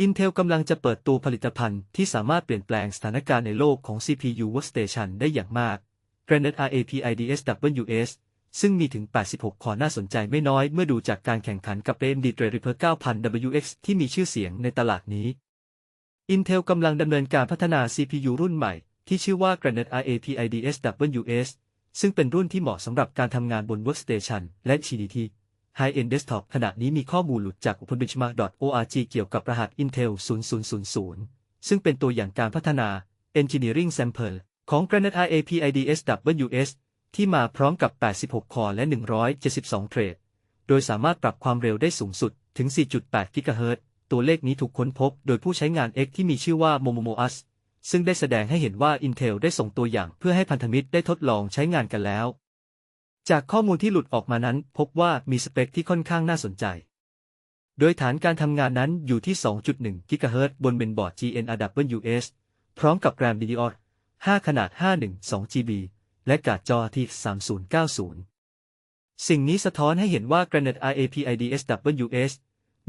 Intel กำลังจะเปิดตัวผลิตภัณฑ์ที่สามารถเปลี่ยนแปลงสถานการณ์ในโลกของ CPU Workstation ได้อย่างมาก Granite RAPIDS WS ซึ่งมีถึง 86 คอน่าสนใจไม่น้อยเมื่อดูจากการแข่งขันกับ AMD Threadripper 9000 WX ที่มีชื่อเสียงในตลาดนี้ Intel กำลังดำเนินการพัฒนา CPU รุ่นใหม่ ที่ชื่อว่า Granite RAPIDS WS ซึ่งเป็นรุ่นที่เหมาะสำหรับการทำงานบน Workstation และ GDT High-end Desktop ขณะนี้มีข้อมูลหลุดจาก openbenchmark.org เกี่ยวกับรหัส Intel 0000 ซึ่งเป็นตัวอย่างการพัฒนา Engineering Sample ของ Granite RAPIDS WS ที่มาพร้อมกับ 86 คอและ 172 เทรด โดยสามารถปรับความเร็วได้สูงสุดถึง 4.8 กิกะเฮิรตซ์ตัวเลขนี้ถูกค้นพบโดยผู้ใช้งาน X ที่มีชื่อว่า Momomoas ซึ่งได้แสดงให้เห็นว่า Intel ได้ส่งตัวอย่างเพื่อให้พันธมิตรได้ทดลองใช้งานกันแล้ว จากข้อมูลที่หลุดออกมานั้น พบว่ามีสเปคที่ค่อนข้างน่าสนใจ โดยฐานการทำงานนั้นอยู่ที่ 2.1 กิกะเฮิรตซ์บนเมนบอร์ด GNRWS พร้อมกับแรม DDR5 ขนาด 512 GB และการ์ดจอที่ 3090 สิ่งนี้สะท้อนให้เห็นว่า Granite RAPIDS WS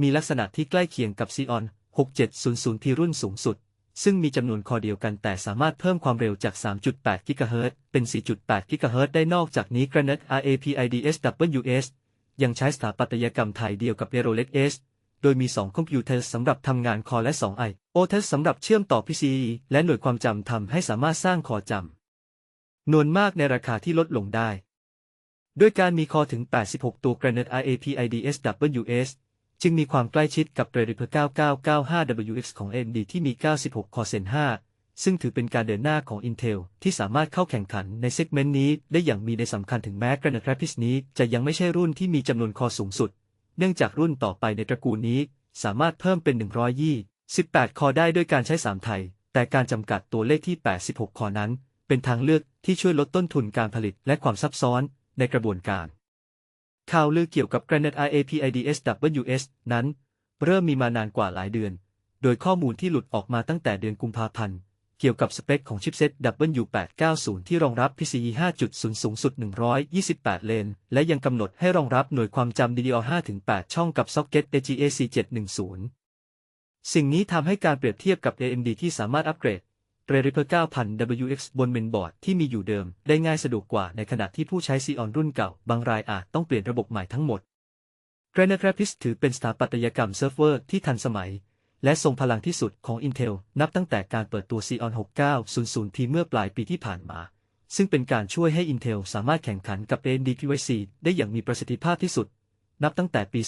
มีลักษณะที่ใกล้เคียงกับ Xeon 6700T รุ่นสูงสุด ซึ่งมีจำนวนคอเดียวกันแต่สามารถเพิ่มความเร็วจาก 3.8 GHz เป็น 4.8 GHz ได้นอกจากนี้ Granite RAPIDS WS ยังใช้สถาปัตยกรรมไทยเดียวกับ Aerolex S โดยมี 2 คอมพิวเตอร์สำหรับทำงานคอและ 2 I/O t e s สำหรับเชื่อมต่อ PCIe และหน่วยความจำทำให้สามารถสร้างคอจำนวนมากในราคาที่ลดลงได้ ด้วยการมีคอถึง 86 ตัว Granite RAPIDS WS จึงมีความใกล้ชิดกับ Threadripper 9995WX ของ AMD ที่มี 96คอเซน5ซึ่งถือเป็นการเดินหน้าของ Intel ที่สามารถเข้าแข่งขันในเซกเมนต์นี้ได้อย่างมีในสำคัญถึงแม้ Granite Rapids นี้จะยังไม่ใช่รุ่นที่มีจำนวนคอสูงสุด เนื่องจากรุ่นต่อไปในตระกูลนี้ สามารถเพิ่มเป็น 128 คอได้ด้วยการใช้ 3 ไทย แต่การจำกัดตัวเลขที่ 86 คอนั้น เป็นทางเลือกที่ช่วยลดต้นทุนการผลิตและความซับซ้อนในกระบวนการ ข่าวลือเกี่ยวกับ Granite RAPIDS WS นั้น เริ่มมีมานานกว่าหลายเดือน โดยข้อมูลที่หลุดออกมาตั้งแต่เดือนกุมภาพันธ์ เกี่ยวกับสเปคของชิปเซ็ต W890 ที่รองรับ PCIe 5.0 สูงสุด 128 เลน และยังกำหนดให้รองรับหน่วยความจำ DDR5-8 ช่องกับซ็อกเก็ต AGA C710 สิ่งนี้ทำให้การเปรียบเทียบกับ AMD ที่สามารถอัปเกรด r e r i p e r 9000 WX บนเมนบอร์ดที่มีอยู่เดิม ได้ง่ายสะดวกกว่าในขณะที่ผู้ใช้ Xeon รุ่นเก่า บางรายอาจต้องเปลี่ยนระบบใหม่ทั้งหมด Granite Rapids ถือเป็นสถาปัตยกรรมเซิร์ฟเวอร์ที่ทันสมัย และทรงพลังที่สุดของ Intel นับตั้งแต่การเปิดตัว Xeon 6900T เมื่อปลายปีที่ผ่านมา ซึ่งเป็นการช่วยให้ Intel สามารถแข่งขันกับ AMD PYC ได้อย่างมีประสิทธิภาพที่สุด นับตั้งแต่ปี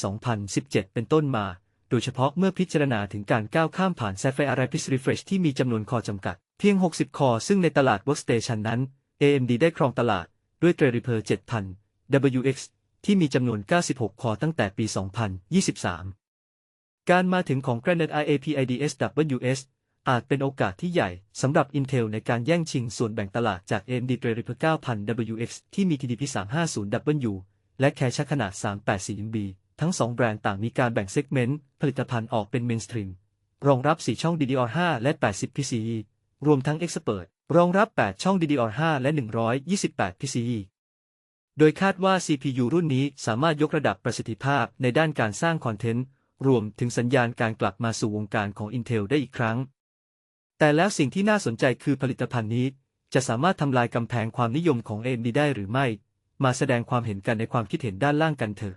2017 เป็นต้นมา โดยเฉพาะเมื่อพิจารณาถึงการก้าวข้ามผ่าน Sapphire Rapids Refresh ที่มีจำนวนคอจำกัด เพียง 60 คอ ซึ่งในตลาด Workstation นั้น AMD ได้ครองตลาดด้วย Threadripper 7000 WX ที่มีจำนวน 96 คอตั้งแต่ปี 2023 การมาถึงของ Granite RAPIDS WS อาจเป็นโอกาสที่ใหญ่สำหรับ Intel ในการแย่งชิงส่วนแบ่งตลาดจาก AMD Threadripper 9000 WX ที่มี TDP 350W และแคชขนาด 384MB ทั้ง2แบรนด์ต่างมีการแบ่งเซกเมนต์ผลิตภัณฑ์ออกเป็นเมนสตรีมรองรับ 4 ช่อง DDR5 และ 80 PCIe รวมทั้ง Expert รองรับ 8 ช่อง DDR5 และ 128 PCIe โดยคาดว่า CPU รุ่นนี้สามารถยกระดับประสิทธิภาพในด้านการสร้างคอนเทนต์ รวมถึงสัญญาณการกลับมาสู่วงการของ Intel ได้อีกครั้ง แต่แล้วสิ่งที่น่าสนใจคือผลิตภัณฑ์นี้ จะสามารถทำลายกำแพงความนิยมของ AMD ได้หรือไม่ มาแสดงความเห็นกันในความคิดเห็นด้านล่างกันเถอะ